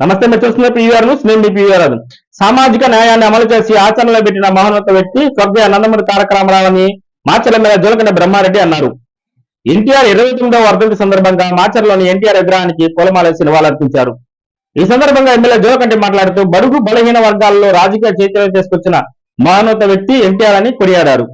నమస్తే మీరు చూస్తున్న పీవీఆర్ న్యూస్ నేను మీ పీవీఆర్ సామాజిక న్యాయాన్ని అమలు చేసి ఆచరణలో పెట్టిన మహోన్నత వ్యక్తి స్వర్గీయ నందమూరి తారక రామారావుని మాచర్ల మీద జోలకండ బ్రహ్మారెడ్డి అన్నారు. ఎన్టీఆర్ ఇరవై తొమ్మిదవ వర్ధంతి సందర్భంగా మాచర్లోని ఎన్టీఆర్ విగ్రహానికి పూలమాలేసి నివాళులర్పించారు. ఈ సందర్భంగా ఎమ్మెల్యే జోలకంటి మాట్లాడుతూ బడుగు బలహీన వర్గాల్లో రాజకీయ చైతన్యం తీసుకొచ్చిన మహోన్నత వ్యక్తి ఎన్టీఆర్ అని కొనియాడారు.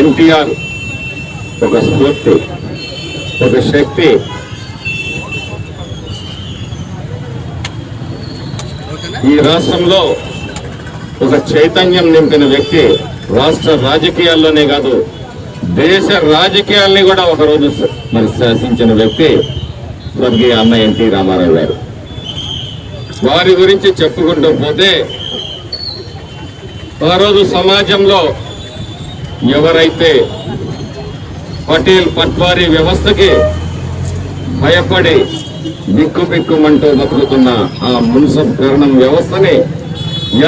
ఎన్టీఆర్ ఒక స్ఫూర్తి ఒక శక్తి. ఈ రాష్ట్రంలో ఒక చైతన్యం నింపిన వ్యక్తి రాష్ట్ర రాజకీయాల్లోనే కాదు దేశ రాజకీయాల్ని కూడా ఒకరోజు మరి శాసించిన వ్యక్తి స్వర్గీయ అన్న ఎన్టీ రామారావు గారు. వారి గురించి చెప్పుకుంటూ పోతే ఆ రోజు సమాజంలో ఎవరైతే పటేల్ పట్వారీ వ్యవస్థకి భయపడి బిక్కుబిక్కుమంటూ బతుకుతున్న ఆ మున్సబ్ కరణం వ్యవస్థని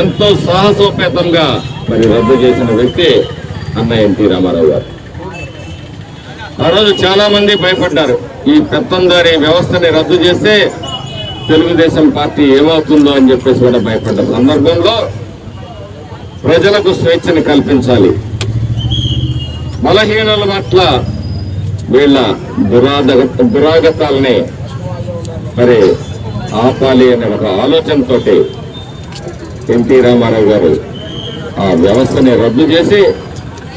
ఎంతో సాహసోపేతంగా మరి రద్దు చేసిన వ్యక్తి అన్న ఎన్టీ రామారావు గారు. ఆ రోజు చాలా మంది భయపడ్డారు. ఈ పెత్తందారి వ్యవస్థని రద్దు చేస్తే తెలుగుదేశం పార్టీ ఏమవుతుందో అని చెప్పేసి కూడా భయపడ్డ సందర్భంలో ప్రజలకు స్వేచ్ఛని కల్పించాలి. బలహీనుల పట్ల వీళ్ళ దురాద దురాగతాలని మరి ఆపాలి అనే ఒక ఆలోచనతో ఎన్టీ రామారావు గారు ఆ వ్యవస్థని రద్దు చేసి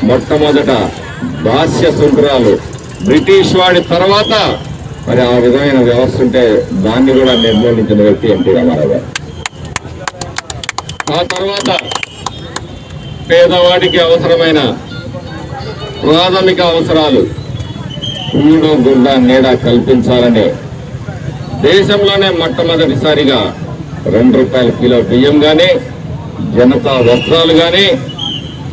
మొట్టమొదట భాష్య శుభ్రాలు బ్రిటిష్ వాడి తర్వాత మరి ఆ విధమైన వ్యవస్థ ఉంటే దాన్ని కూడా నిర్మూలించిన వ్యక్తి ఎన్టీ రామారావు గారు. ఆ తర్వాత పేదవాడికి అవసరమైన ప్రాథమిక అవసరాలు. కూడు గుడ్డ నీడ కల్పించాలని దేశంలోనే మొట్టమొదటిసారిగా రెండు రూపాయల కిలో బియ్యం కానీ జనతా వస్త్రాలు కానీ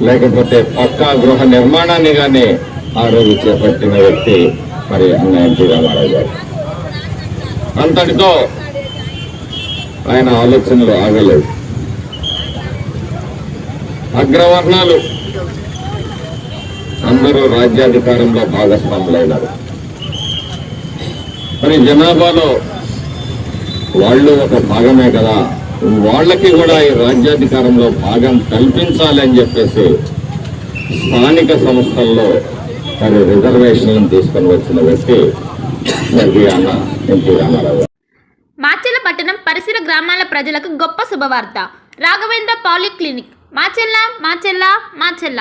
లేకపోతే పక్కా గృహ నిర్మాణాన్ని కానీ ఆ రోజు చేపట్టిన వ్యక్తి మరి అన్న ఎన్టీ రామారావు గారు. అంతటితో ఆయన ఆలోచనలు ఆగలేదు. అగ్రవర్ణాలు అందరూ రాజ్యాధికారంలో భాగస్వాములైనారు. మరి జనాభాలో వాళ్ళు ఒక భాగమే కదా. వాళ్ళకి కూడా ఈ రాజ్యాధికారంలో భాగం కల్పించాలి అని చెప్పేసి స్థానిక సంస్థల్లో మరి రిజర్వేషన్లను తీసుకొని వచ్చిన వ్యక్తి అన్న ఎన్టీ రామారావు. మాచెల్ల పట్టణం పరిసర గ్రామాల ప్రజలకు గొప్ప శుభవార్త. రాఘవేంద్ర పాలిక్లినిక్. మాచెల్ల మాచెల్ల మాచెల్ల